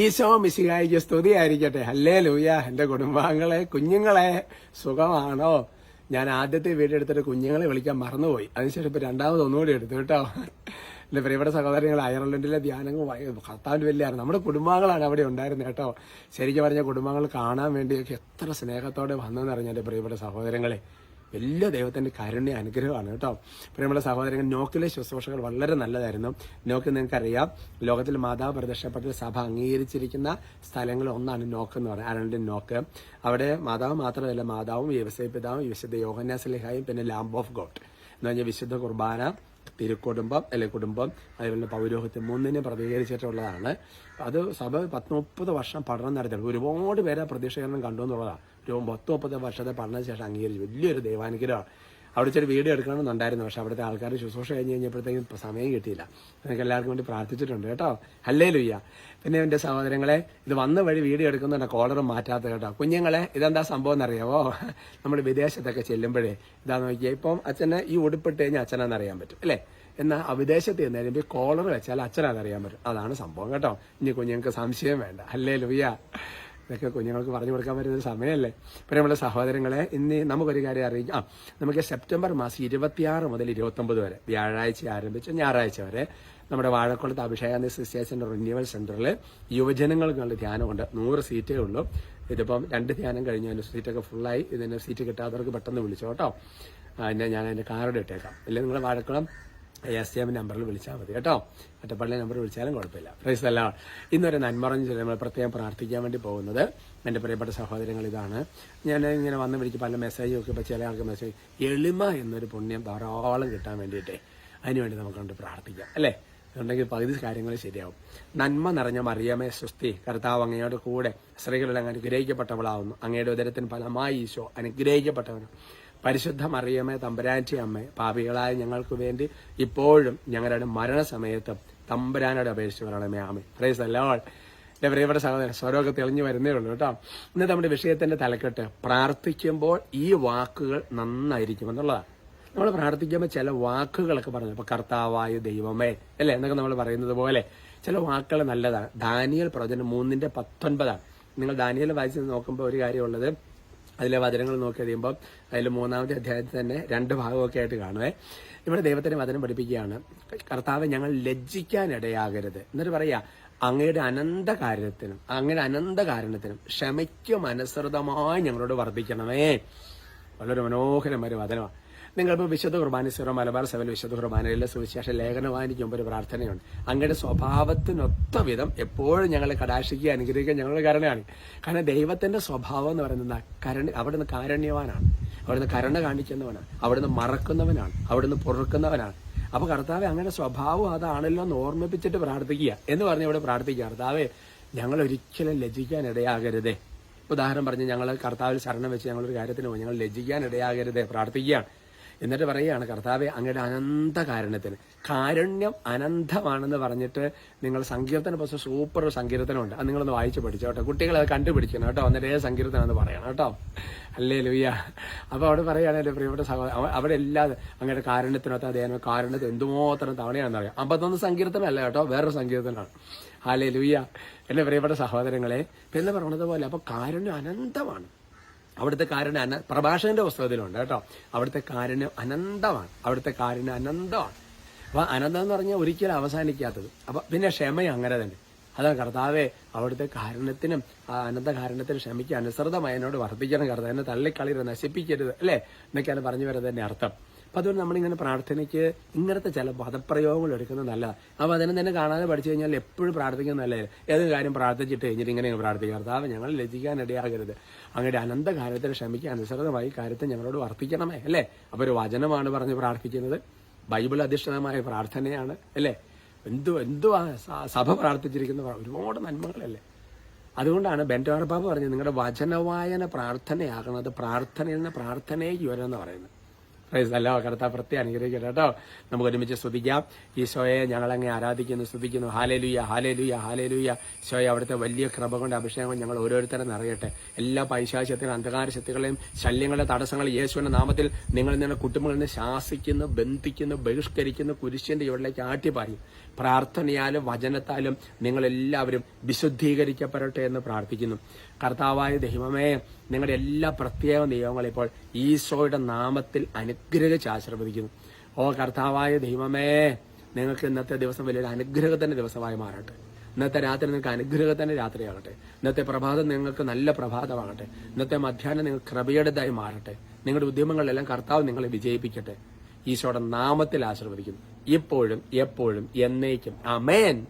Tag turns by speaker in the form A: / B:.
A: ഈശോ മിശിഹായിക്ക് സ്തുതിയായിരിക്കട്ടെ. ഹല്ലേ ലൂയ എന്റെ കുടുംബാംഗങ്ങളെ കുഞ്ഞുങ്ങളെ സുഖമാണോ? ഞാൻ ആദ്യത്തെ വീഡിയോ എടുത്തിട്ട് കുഞ്ഞുങ്ങളെ വിളിക്കാൻ മറന്നുപോയി. അതിനുശേഷം ഇപ്പൊ രണ്ടാമത് ഒന്നുകൂടി എടുത്തു കേട്ടോ. എന്റെ പ്രിയപ്പെട്ട സഹോദരങ്ങൾ അയർലൻഡിലെ ധ്യാനങ്ങൾ വലിയ വലിയാണ് നമ്മുടെ കുടുംബാംഗങ്ങളാണ് അവിടെ ഉണ്ടായിരുന്നത് കേട്ടോ. ശരിക്കും പറഞ്ഞ കുടുംബാംഗങ്ങൾ കാണാൻ വേണ്ടിയൊക്കെ എത്ര സ്നേഹത്തോടെ വന്നെന്ന് അറിഞ്ഞ എന്റെ പ്രിയപ്പെട്ട സഹോദരങ്ങളെ. വലിയ ദൈവത്തിന്റെ കാരുണ്യ അനുഗ്രഹമാണ് കേട്ടോ. പ്രിയമുള്ള സഹോദരങ്ങൾ നോക്കിലെ ശുശ്രൂഷകൾ വളരെ നല്ലതായിരുന്നു. നോക്ക് നിങ്ങൾക്കറിയാം ലോകത്തിൽ മാതാവ് പ്രദർശനപ്പെട്ട സഭ അംഗീകരിച്ചിരിക്കുന്ന സ്ഥലങ്ങൾ ഒന്നാണ് നോക്ക് എന്ന് പറയുന്നത് അരണ്ടിൻ നോക്ക്. അവിടെ മാതാവ് മാത്രമല്ല മാതാവും വ്യവസായ പിതാവും വിശുദ്ധ യോഹന്യാസലിഹായും പിന്നെ ലാംബ് ഓഫ് ഗോഡ് എന്ന് പറഞ്ഞാൽ വിശുദ്ധ കുർബാന. തിരുക്കുടുംബം അല്ലെ കുടുംബം അതുപോലെ പൗരോഹിത്യം മൂന്നിനെ പ്രതികരിച്ചിട്ടുള്ളതാണ്. അത് സഭ പത്ത് മുപ്പത് വർഷം പഠനം നടത്തിയിട്ടുണ്ട്. ഒരുപാട് പേരെ പ്രതീക്ഷകരണം കണ്ടു എന്നുള്ളതാണ്. ഒരു പത്ത് മുപ്പത് വർഷത്തെ പഠനത്തിന് ശേഷം അംഗീകരിച്ചു. വലിയൊരു ദൈവാനുഗ്രഹമാണ്. അവിടെ ഇച്ചിരി വീഡിയോ എടുക്കണമെന്നുണ്ടായിരുന്നു. പക്ഷെ അവിടുത്തെ ആൾക്കാർ ശുശ്രൂഷ കഴിഞ്ഞ് കഴിഞ്ഞപ്പോഴത്തേക്കും സമയം കിട്ടിയില്ല. നിങ്ങൾക്ക് എല്ലാവർക്കും വേണ്ടി പ്രാർത്ഥിച്ചിട്ടുണ്ട് കേട്ടോ. അല്ലേ ലുയ്യ പിന്നെ എന്റെ സഹോദരങ്ങളെ ഇത് വന്ന വഴി വീഡിയോ എടുക്കുന്നുണ്ട്. കോളർ മാറ്റാത്ത കേട്ടോ. കുഞ്ഞുങ്ങളെ ഇതെന്താ സംഭവം എന്നറിയാവോ? നമ്മൾ വിദേശത്തൊക്കെ ചെല്ലുമ്പോഴേ ഇതാ നോക്കിയാൽ ഇപ്പം അച്ഛനെ ഈ ഉടുപ്പിട്ട് കഴിഞ്ഞാൽ അച്ഛനാന്ന് അറിയാൻ പറ്റും അല്ലേ? എന്നാൽ ആ വിദേശത്ത് ചെന്ന് കഴിയുമ്പോൾ കോളർ വെച്ചാൽ അച്ഛനാണെന്നറിയാൻ പറ്റും. അതാണ് സംഭവം കേട്ടോ. ഇനി കുഞ്ഞുങ്ങൾക്ക് സംശയം വേണ്ട. അല്ലേ ലുയ്യ ഇതൊക്കെ കുഞ്ഞുങ്ങൾക്ക് പറഞ്ഞു കൊടുക്കാൻ പറ്റുന്ന സമയമല്ലേ? പിന്നെ നമ്മുടെ സഹോദരങ്ങളെ ഇന്ന് നമുക്കൊരു കാര്യം അറിയിക്കാം. ആ നമുക്ക് സെപ്റ്റംബർ മാസം ഇരുപത്തിയാറ് മുതൽ ഇരുപത്തൊമ്പത് വരെ വ്യാഴാഴ്ച ആരംഭിച്ച് ഞായറാഴ്ച വരെ നമ്മുടെ വാഴക്കുളത്ത് അഭിഷേകാന്തി സിസ്റ്റേഴ്സിന്റെ റിന്യൂവൽ സെന്ററിൽ യുവജനങ്ങൾക്കുള്ള ധ്യാനമുണ്ട്. നൂറ് സീറ്റേ ഉള്ളൂ. ഇതിപ്പം രണ്ട് ധ്യാനം കഴിഞ്ഞ് അതിന്റെ സീറ്റൊക്കെ ഫുള്ളായി ഇതിന്റെ സീറ്റ് കിട്ടാത്തവർക്ക് പെട്ടെന്ന് വിളിച്ചോ കേട്ടോ അതിന്റെ ഞാൻ അതിന്റെ കാർഡ് ഇട്ടേക്കാം. ഇല്ലെങ്കിൽ നിങ്ങൾ വാഴക്കുളം? എസ് എം നമ്പറിൽ വിളിച്ചാൽ മതി. കേട്ടോ? ഒറ്റപ്പള്ളി നമ്പർ വിളിച്ചാലും കുഴപ്പമില്ല. പ്രൈസ് അല്ല ഇന്നൊരു നന്മറഞ്ഞ് നമ്മൾ പ്രത്യേകം പ്രാർത്ഥിക്കാൻ വേണ്ടി പോകുന്നത് എന്റെ പ്രിയപ്പെട്ട സഹോദരങ്ങൾ ഇതാണ്. ഞാൻ ഇങ്ങനെ വന്ന് വിളിച്ച് പല മെസ്സേജ് ഇപ്പോൾ ചില ആൾക്ക് മെസ്സേജ് എളിമ എന്നൊരു പുണ്യം ധാരാളം കിട്ടാൻ വേണ്ടിയിട്ടേ അതിനുവേണ്ടി നമുക്ക് കൊണ്ട് പ്രാർത്ഥിക്കാം. അല്ലേ? ഉണ്ടെങ്കിൽ പകുതി കാര്യങ്ങൾ ശരിയാവും. നന്മ നിറഞ്ഞ മറിയമേ സുസ്തി കർത്താവ് അങ്ങയോട് കൂടെ സ്ത്രീകളിൽ അങ്ങ് അനുഗ്രഹിക്കപ്പെട്ടവളാവുന്നു. അങ്ങയുടെ ഉദരത്തിന് ഫലമായി ഈശോ അനുഗ്രഹിക്കപ്പെട്ടവനും പരിശുദ്ധ മറിയമേ തമ്പുരാന്റി അമ്മേ പാപികളായ ഞങ്ങൾക്ക് വേണ്ടി ഇപ്പോഴും ഞങ്ങളുടെ മരണസമയത്തും തമ്പുരാനോട് അപേക്ഷിച്ച് പറയണമേ ആമേ പ്രൈസ് അല്ലോൾ പ്രിയപ്പെട്ട സഹോദരൻ സ്വരമൊക്കെ തെളിഞ്ഞു വരുന്നേ ഉള്ളൂ കേട്ടോ. ഇന്ന് നമ്മുടെ വിഷയത്തിന്റെ തലക്കെട്ട് പ്രാർത്ഥിക്കുമ്പോൾ ഈ വാക്കുകൾ നന്നായിരിക്കും എന്നുള്ളതാണ്. നമ്മൾ പ്രാർത്ഥിക്കുമ്പോൾ ചില വാക്കുകളൊക്കെ പറഞ്ഞു ഇപ്പൊ കർത്താവായ ദൈവമേ അല്ലേ? എന്നൊക്കെ നമ്മൾ പറയുന്നത് പോലെ ചില വാക്കുകൾ നല്ലതാണ്. ദാനിയൽ പ്രവചനം മൂന്നിന്റെ പത്തൊൻപതാണ്. നിങ്ങൾ ദാനിയൽ വായിച്ച് നോക്കുമ്പോൾ ഒരു കാര്യമുള്ളത് അതിലെ വചനങ്ങൾ നോക്കി കഴിയുമ്പോൾ അതിൽ മൂന്നാമത്തെ അധ്യായത്തിൽ തന്നെ രണ്ട് ഭാഗമൊക്കെ ആയിട്ട് കാണുവേ. ഇവിടെ ദൈവത്തിന്റെ വചനം പഠിപ്പിക്കുകയാണ് കർത്താവ് ഞങ്ങൾ ലജ്ജിക്കാനിടയാകരുത്. എന്നിട്ട് പറയാ അങ്ങയുടെ അനന്ത കാരണത്തിനും അങ്ങയുടെ അനന്ത കാരണത്തിനും ക്ഷമയ്ക്കും അനുസൃതമായി ഞങ്ങളോട് വർദ്ധിക്കണമേ. വളരെ മനോഹരമായ വചനമാണ്. നിങ്ങളിപ്പോൾ വിശുദ്ധ കുർബാന സിറോ മലബാർ സെവൻ വിശുദ്ധ കുർബാനയിലെ സുവിശേഷ ലേഖനം വായിക്കുമ്പോൾ ഒരു പ്രാർത്ഥനയുണ്ട്. അങ്ങയുടെ സ്വഭാവത്തിനൊത്ത വിധം എപ്പോഴും ഞങ്ങളെ കടാക്ഷിക്കുക അനുഗ്രഹിക്കുക ഞങ്ങളുടെ കരുണയാണ്. കാരണം ദൈവത്തിന്റെ സ്വഭാവം എന്ന് പറയുന്നത് കരുണ അവിടുന്ന് കാരുണ്യവാനാണ്. അവിടുന്ന് കരുണ കാണിക്കുന്നവനാണ്. അവിടുന്ന് മറക്കുന്നവനാണ്. അവിടുന്ന് പൊറുക്കുന്നവനാണ്. അപ്പൊ കർത്താവ് അങ്ങനെ സ്വഭാവം അതാണല്ലോ എന്ന് ഓർമ്മിപ്പിച്ചിട്ട് പ്രാർത്ഥിക്കുക എന്ന് പറഞ്ഞ് ഇവിടെ പ്രാർത്ഥിക്കുക. കർത്താവെ ഞങ്ങൾ ഒരിക്കലും ലജ്ജിക്കാൻ ഇടയാകരുതേ. ഉദാഹരണം പറഞ്ഞ് ഞങ്ങൾ കർത്താവിൽ ശരണം വെച്ച് ഞങ്ങളൊരു കാര്യത്തിന് പോയി. ഞങ്ങൾ ലജ്ജിക്കാൻ ഇടയാകരുതേ. പ്രാർത്ഥിക്കുകയാണ്. എന്നിട്ട് പറയുകയാണ് കർത്താവെ അങ്ങയുടെ അനന്ത കാരണത്തിന് കാരുണ്യം അനന്തമാണെന്ന് പറഞ്ഞിട്ട് നിങ്ങൾ സങ്കീർത്തന പക്ഷേ സൂപ്പർ സങ്കീർത്തനമുണ്ട്. അത് നിങ്ങളൊന്ന് വായിച്ച് പഠിച്ചു കേട്ടോ. കുട്ടികളെ അത് കണ്ടുപിടിക്കണം കേട്ടോ. അന്നേരം സങ്കീർത്തനം എന്ന് പറയണം കേട്ടോ. അല്ലേ ലൂയ്യ അപ്പൊ അവിടെ പറയുകയാണ് എന്റെ പ്രിയപ്പെട്ട സഹോദരൻ അവിടെ എല്ലാ അങ്ങയുടെ കാരണത്തിനകത്ത് അദ്ദേഹം കാരണത്തിന് എന്തുമാത്രം തവണയാണെന്ന് അറിയാം. അമ്പത്തൊന്ന് സങ്കീർത്തനമല്ല കേട്ടോ. വേറൊരു സങ്കീർത്തനമാണ്. ഹാലേ ലൂയ്യ എന്റെ പ്രിയപ്പെട്ട സഹോദരങ്ങളെ എന്ന് പറഞ്ഞത് പോലെ അപ്പൊ കാരുണ്യം അനന്തമാണ്. അവിടുത്തെ കാരണം അന പ്രഭാഷകന്റെ പുസ്തകത്തിലുണ്ട് കേട്ടോ. അവിടുത്തെ കാരണം അനന്തമാണ്. അവിടുത്തെ കാരുണ്യം അനന്തമാണ്. അപ്പൊ അനന്തം എന്ന് പറഞ്ഞാൽ ഒരിക്കലും അവസാനിക്കാത്തത്. അപ്പൊ പിന്നെ ക്ഷമയും അങ്ങനെ തന്നെ. അതാണ് കർത്താവെ അവിടുത്തെ കാരണത്തിനും ആ അനന്ത കാരണത്തിനും ക്ഷമിക്ക് അനുസൃതമായി എന്നോട് വർദ്ധിക്കണം കർത്താവ്. എന്നെ തള്ളിക്കളി നശിപ്പിക്കരുത് അല്ലേ? എന്നൊക്കെയാണ് പറഞ്ഞു വരുന്നതിന്റെ അർത്ഥം. അപ്പൊ അതുകൊണ്ട് നമ്മളിങ്ങനെ പ്രാർത്ഥനയ്ക്ക് ഇങ്ങനത്തെ ചില പദപ്രയോഗങ്ങൾ എടുക്കുന്നത് നല്ലതാണ് അപ്പൊ അതിനെ തന്നെ കാണാതെ പഠിച്ചു കഴിഞ്ഞാൽ എപ്പോഴും പ്രാർത്ഥിക്കുന്നത് നല്ലത്. ഏത് കാര്യം പ്രാർത്ഥിച്ചിട്ട് കഴിഞ്ഞിട്ട് ഇങ്ങനെ പ്രാർത്ഥിക്കുക. കർത്താവ് ഞങ്ങൾ ലജിക്കാൻ ഇടയാകരുത്. അങ്ങയുടെ അനന്ത കാര്യത്തിൽ ക്ഷമിക്കാൻ അനുസൃതമായി കാര്യത്തെ ഞങ്ങളോട് വർദ്ധിക്കണമേ അല്ലേ? അപ്പൊ ഒരു വചനമാണ് പറഞ്ഞ് പ്രാർത്ഥിക്കുന്നത്. ബൈബിൾ അധിഷ്ഠിതമായ പ്രാർത്ഥനയാണ് അല്ലേ? എന്തോ എന്തോ സഭ പ്രാർത്ഥിച്ചിരിക്കുന്ന ഒരുപാട് നന്മകളല്ലേ? അതുകൊണ്ടാണ് ബെന്റോർബാബ് പറഞ്ഞത് നിങ്ങളുടെ വചനവായന പ്രാർത്ഥനയാകണത് പ്രാർത്ഥനയിൽ നിന്ന് പ്രാർത്ഥനയ്ക്ക് വരുമെന്ന് പറയുന്നത്. പ്രൈസ് അല്ലോ കർത്താവ് പ്രത്യേകം അനുഗ്രഹിക്കട്ടെ കേട്ടോ. നമുക്ക് ഒരുമിച്ച് സ്തുതിക്കാം. ഈശോയെ ഞങ്ങളങ്ങെ ആരാധിക്കുന്നു സ്തുതിക്കുന്നു. ഹാലേലുയ ഹാലേലുയ ഹാലേലുയ ഈശോയെ അവിടുത്തെ വലിയ കൃപ കൊണ്ട് അഭിഷേകം ഞങ്ങൾ ഓരോരുത്തരും നിറയട്ടെ. എല്ലാ പൈശാശ്യത്തിനും അന്ധകാര ശക്തികളെയും ശല്യങ്ങളുടെ തടസ്സങ്ങൾ യേശുവിന്റെ നാമത്തിൽ നിങ്ങൾ നിങ്ങളുടെ കുടുംബങ്ങളിൽ നിന്ന് ശാസിക്കുന്നു ബന്ധിക്കുന്നു ബഹിഷ്കരിക്കുന്നു കുരിശിന്റെ ഇവിടേക്ക് ആട്ടിപ്പാരി പ്രാർത്ഥനയാലും വചനത്താലും നിങ്ങളെല്ലാവരും വിശുദ്ധീകരിക്കപ്പെടട്ടെ എന്ന് പ്രാർത്ഥിക്കുന്നു. കർത്താവായ ദൈവമേ നിങ്ങളുടെ എല്ലാ പ്രത്യേക നിയമങ്ങളും ഇപ്പോൾ ഈശോയുടെ നാമത്തിൽ അനുഗ്രഹിച്ച് ആശീർവദിക്കുന്നു. ഓ കർത്താവായ ദൈവമേ നിങ്ങൾക്ക് ഇന്നത്തെ ദിവസം വലിയൊരു അനുഗ്രഹത്തിന്റെ ദിവസമായി മാറട്ടെ. ഇന്നത്തെ രാത്രി നിങ്ങൾക്ക് അനുഗ്രഹത്തിന്റെ രാത്രിയാകട്ടെ. ഇന്നത്തെ പ്രഭാതം നിങ്ങൾക്ക് നല്ല പ്രഭാതമാകട്ടെ. ഇന്നത്തെ മധ്യാഹ്നം നിങ്ങൾ കൃപയുടേതായി മാറട്ടെ. നിങ്ങളുടെ ഉദ്യമങ്ങളിലെല്ലാം കർത്താവ് നിങ്ങളെ വിജയിപ്പിക്കട്ടെ. ഈശോയുടെ നാമത്തിൽ ആശീർവദിക്കുന്നു. ഇപ്പോഴും എപ്പോഴും എന്നേക്കും. അമേൻ